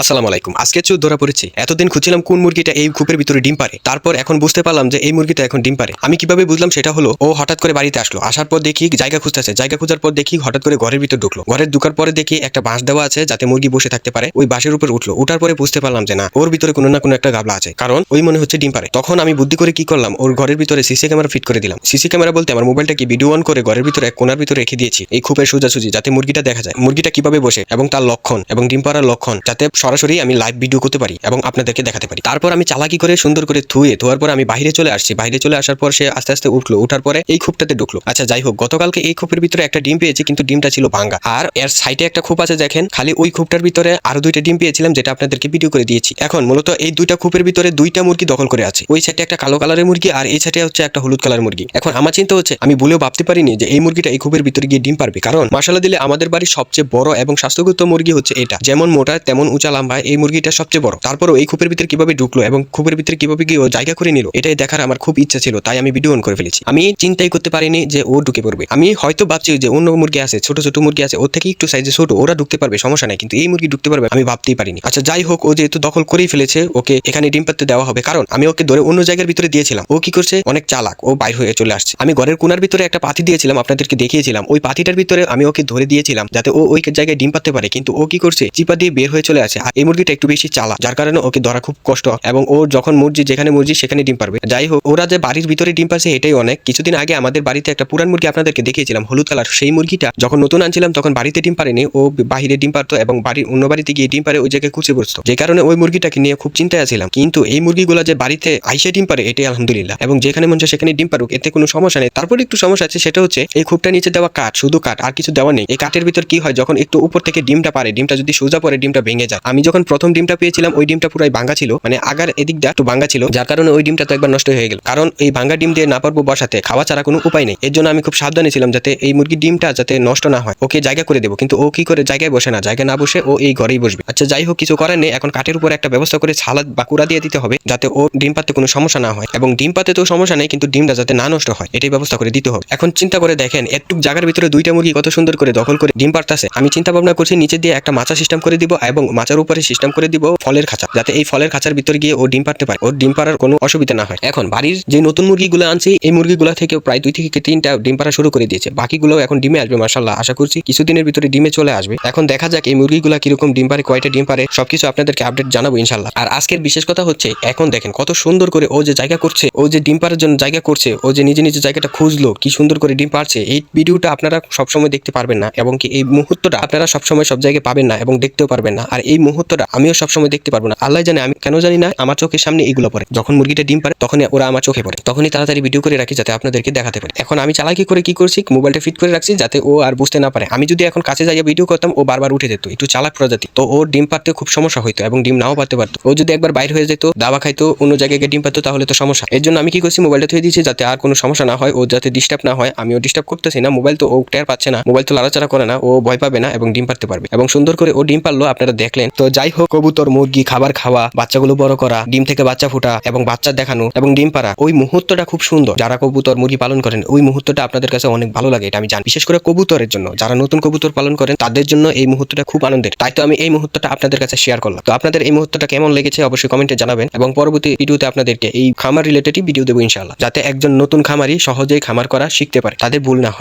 আসসালামু আলাইকুম। আজকে চোখ ধরা পড়েছি। এতদিন খুঁজছিলাম কোন মুরগিটা এই কূপের ভিতরে ডিম পারে। তারপর এখন বুঝতে পারলাম যে এই মুরগিটা এখন ডিম পারে। আমি কীভাবে বুঝলাম সেটা হলো, ও হঠাৎ করে বাড়িতে আসলো। আসার পর দেখি জায়গা খুঁজতেছে। জায়গা খোঁজার পর দেখি হঠাৎ করে ঘরের ভিতর ঢুকলো। ঘরের ঢুকার পরে দেখি একটা বাঁশ দেওয়া আছে যাতে মুরগি বসে থাকতে পারে। ওই বাঁশের উপর উঠল। উঠার পরে বুঝতে পারলাম যে না, ওর ভিতরে কোনো না কোনো একটা গাবলা আছে। কারণ ওই মনে হচ্ছে ডিম পারে। তখন আমি বুদ্ধি করে কি করলাম, ওর ঘরের ভিতরে সিসি ক্যামেরা ফিট করে দিলাম। সিসি ক্যামেরা বলতে আমার মোবাইলটা কি ভিডিও অন করে ঘরের ভিতরে এক কোনার ভিতরে রেখে দিয়েছি। এই খুপের সোজাসুজি যাতে মুরগিটা দেখা যায়। মুরগিটা কীভাবে বসে এবং তার লক্ষণ এবং ডিম পাড়ার লক্ষণ যাতে সরাসরি আমি লাইভ ভিডিও করতে পারি এবং আপনাদেরকে দেখাতে পারি। তারপর আমি চালাকি করে সুন্দর করে ধুয়ে, ধোয়ার পর আমি বাইরে চলে আসছি। বাইরে চলে আসার পর সে আস্তে আস্তে উঠল। উঠার পরে এই খুপটাতে ঢুকলো। আচ্ছা যাই হোক, গতকালকে এই খুপের ভিতরে একটা ডিম পেয়েছি, কিন্তু ডিমটা ছিল ভাঙ্গা। আর এর সাইডে একটা খুপ আছে, দেখেন। খালি ওই খুপটার ভিতরে আরও দুইটা ডিম পেয়েছিলাম, যেটা আপনাদেরকে ভিডিও করে দিয়েছি। এখন মূলত এই দুইটা খুপের ভিতরে দুইটা মুরগি দখল করে আছে। ওই সাইডে একটা কালো কালারের মুরগি আর এই সাইডে হচ্ছে একটা হলুদ কালার মুরগি। এখন আমার চিন্তা হচ্ছে, আমি বলেও ভাবতে পারিনি যে এই মুরগিটা এই খুপের ভিতরে গিয়ে ডিম পারবে। কারণ মশলা দিলে আমাদের বাড়ির সবচেয়ে বড় এবং স্বাস্থ্যগত মুরগি হচ্ছে এটা। যেমন মোটা, তেমন উঁচা লম্বা এই মুরগিটা সবচেয়ে বড়। তারপরও এই খুপের ভিতরে কীভাবে ঢুকলো এবং খুপের ভিতরে কীভাবে গিয়ে জায়গা করে নিল, এটাই দেখার আমার খুব ইচ্ছা ছিল, তাই আমি ভিডিও অন করে ফেলেছি। আমি চিন্তাই করতে পারিনি যে ও ঢুকে পড়বে। আমি হয়তো ভাবছি যে অন্য মুরগি আছে, ছোট ছোট মুরগি আছে, ওর থেকে একটু সাইজে ছোট, ওরা ঢুকতে পারবে, সমস্যা নাই। কিন্তু এই মুরগি ঢুকতে পারবে, আমি ভাবতেই পারিনি। আচ্ছা যাই হোক, ও যেহেতু দখল করেই ফেলেছে, ওকে এখানে ডিম পাততে দেওয়া হবে। কারণ আমি ওকে ধরে অন্য জায়গার ভিতরে দিয়েছিলাম। ও কি করছে? অনেক চালাক, ও বাইর হয়ে চলে আসছে। আমি ঘরের কোনার ভিতরে একটা পাতি দিয়েছিলাম, আপনাদেরকে দেখিয়েছিলাম। ওই পাতিটার ভিতরে আমি ওকে ধরে দিয়েছিলাম, যাতে ও ওই জায়গায় ডিম পাততে পারে। কিন্তু ও কি করছে? চিপা দিয়ে বের হয়ে চলে আসে। এই মুরগিটা একটু বেশি চালা, যার কারণে ওকে ধরা খুব কষ্ট। এবং ও যখন মুরগি, যেখানে মুরগি, সেখানে ডিম পারবে। যাই হোক, ওরা যে বাড়ির ভিতরে ডিম পারছে, এটাই অনেক। কিছুদিন আগে আমাদের বাড়িতে একটা পুরান মুরগি আপনাদেরকে দেখিয়েছিলাম, হলুদ কালার। সেই মুরগিটা যখন নতুন আনছিলাম, তখন বাড়িতে ডিম পারেনি, ও বাহিরে ডিম পারতো এবং বাড়ির অন্য বাড়িতে গিয়ে ডিম পারে, ওই জায়গায় কুচে বসতো। যে কারণে ওই মুরগিটাকে নিয়ে খুব চিন্তায় ছিলাম কিন্তু এই মুরগিগুলো যে বাড়িতে আইসে ডিম পারে, এটাই আলহামদুলিল্লাহ। এবং যেখানে মন সেখানে ডিম পারুক, এতে কোনো সমস্যা নেই। তারপর একটু সমস্যা আছে, সেটা হচ্ছে এই খুবটা নিচে দেওয়া কাঠ, শুধু কাঠ, আর কিছু দেওয়া নেই। এই কাঠের ভিতর কি হয়, যখন একটু উপর থেকে ডিমটা পারে, ডিমটা যদি সোজা পরে ডিমটা ভেঙে যায়। আমি যখন প্রথম ডিমটা পেয়েছিলাম, ওই ডিমটা পুরাই ভাঙ্গা ছিল। মানে আগার এদিকটা একটু ভাঙ্গা ছিল। যার কারণে ওই ডিমটা তো একবার নষ্ট হয়ে গেল। কারণ এই ভাঙ্গা ডিম দিয়ে না পারব বসাতে, খাওয়া ছাড়া কোনো উপায় নেই। এর জন্য আমি খুব সাবধানে ছিলাম যাতে এই মুরগির ডিমটা যাতে নষ্ট না হয়। ওকে জায়গা করে দেবো, কিন্তু ও কি করে জায়গায় বসে না? জায়গায় না বসে ও এই ঘরেই বসবে। আচ্ছা যাই হোক, কিছু করার নেই। এখন কাঠের উপর একটা ব্যবস্থা করে ছালাদ বা কুড়া দিয়ে দিতে হবে, যাতে ও ডিম পাতে কোনো সমস্যা না হয়। এবং ডিম পাতে তো সমস্যা নেই, কিন্তু ডিমটা যাতে না নষ্ট হয়, এটাই ব্যবস্থা করে দিতে হবে। এখন চিন্তা করে দেখেন, একটু জায়গার ভিতরে দুইটা মুরগি কত সুন্দর করে দখল করে ডিম পারতাছে। আমি চিন্তা ভাবনা করছি, নিচে দিয়ে একটা মাচা সিস্টেম করে দিব, এবং মাচার উপরে সিস্টেম করে দিব ফলের খাঁচা, যাতে এই ফলের খাঁচার ভিতরে গিয়ে ও ডিম পারতে পারে। ওর ডিম পাড়ার কোনো অসুবিধা না হয়। এখন বাড়ির যে নতুন মুরগিগুলো আনছি, এই মুরগিগুলো থেকে প্রায় দুই থেকে তিনটা ডিম পাড়া শুরু করে দিয়েছে। বাকিগুলো এখন ডিমে আসবে মার্শাল্লাহ আশা করছি কিছুদিনের ভিতরে ডিমে চলে আসবে। এখন দেখা যাক এই মুরগিগুলো কীরকম ডিম পারে কয়টা ডিম পারে সবকিছু আপনাদেরকে আপডেট জানাব ইনশাল্লাহ আর আজকের বিশেষ কথা হচ্ছে, এখন দেখেন কত সুন্দর করে ও যে জায়গা করছে, ও যে ডিম পারার জন্য জায়গা করছে, ও যে নিজে নিজে জায়গাটা খুঁজলো, কি সুন্দর করে ডিম পারছে এই ভিডিওটা আপনারা সবসময় দেখতে পারবেন না, এবং কি এই মুহূর্তটা আপনারা সবসময় সব জায়গায় পাবেন না, এবং দেখতেও পারবেন না। আর এই মুহূর্তটা আমিও সবসময় দেখতে পারব না। আল্লাহ জানে আমি কেন জানি না আমার চোখের সামনে এগুলো পড়ে। যখন মুরগিটা ডিম পারে, তখনই ওরা আমার চোখে পড়ে। তখনই তাড়াতাড়ি ভিডিও করে রাখি যাতে আপনাদেরকে দেখাতে পারে। এখন আমি চালাকি করে কি করছি, মোবাইলটা ফিট করে রাখছি যাতে ও আর বুঝতে না পারে। আমি যদি এখন কাছে যাইয়া ভিডিও করতাম, ও বারবার উঠে যেত। একটু চালাক প্রজাতি। তো ও ডিম পারতে খুব সমস্যা হইতো এবং ডিম নাও পারতে পারতো। ও যদি একবার বাইরে হয়ে যেত, দাবা খাইতো, অন্য জায়গায় গিয়ে ডিম পারতো তাহলে তো সমস্যা। এর জন্য আমি কি করছি, মোবাইলটা থুয়ে দিয়েছি যাতে আর কোনো সমস্যা না হয়, ও যাতে ডিস্টার্ব না হয়। আমিও ডিস্টার্ব করতেছি না। মোবাইল তো ও টের পাচ্ছে না। মোবাইল তো লাড়াচাড়া করে না। ও ভয় পাবে না এবং ডিম পারতে পারবে। এবং সুন্দর করে ও ডিম পারল আপনারা দেখলেন তো যাই হোক, কবুতর, মুরগি, খাবার খাওয়া, বাচ্চাগুলো বড় করা, ডিম থেকে বাচ্চা ফোটা এবং বাচ্চা দেখানো এবং ডিম পাড়া, ওই মুহূর্তটা খুব সুন্দর। যারা কবুতর, মুরগি পালন করেন, ওই মুহূর্তটা আপনাদের কাছে অনেক ভালো লাগে, এটা আমি জানি। বিশেষ করে কবুতরের জন্য। যারা নতুন কবুতর পালন করেন, তাদের জন্য এই মুহূর্তটা খুব আনন্দের। তাই তো আমি এই মুহূর্তটা আপনাদের কাছে শেয়ার করলাম। তো আপনাদের এই মুহূর্তটা কেমন লেগেছে অবশ্যই কমেন্টে জানাবেন এবং পরবর্তী ভিডিওতে আপনাদেরকে এই খামার রিলেটেডই ভিডিও দেবো ইনশাআল্লাহ, যাতে একজন নতুন খামারি সহজেই খামার করা শিখতে পারে, তাদের ভুল না হয়।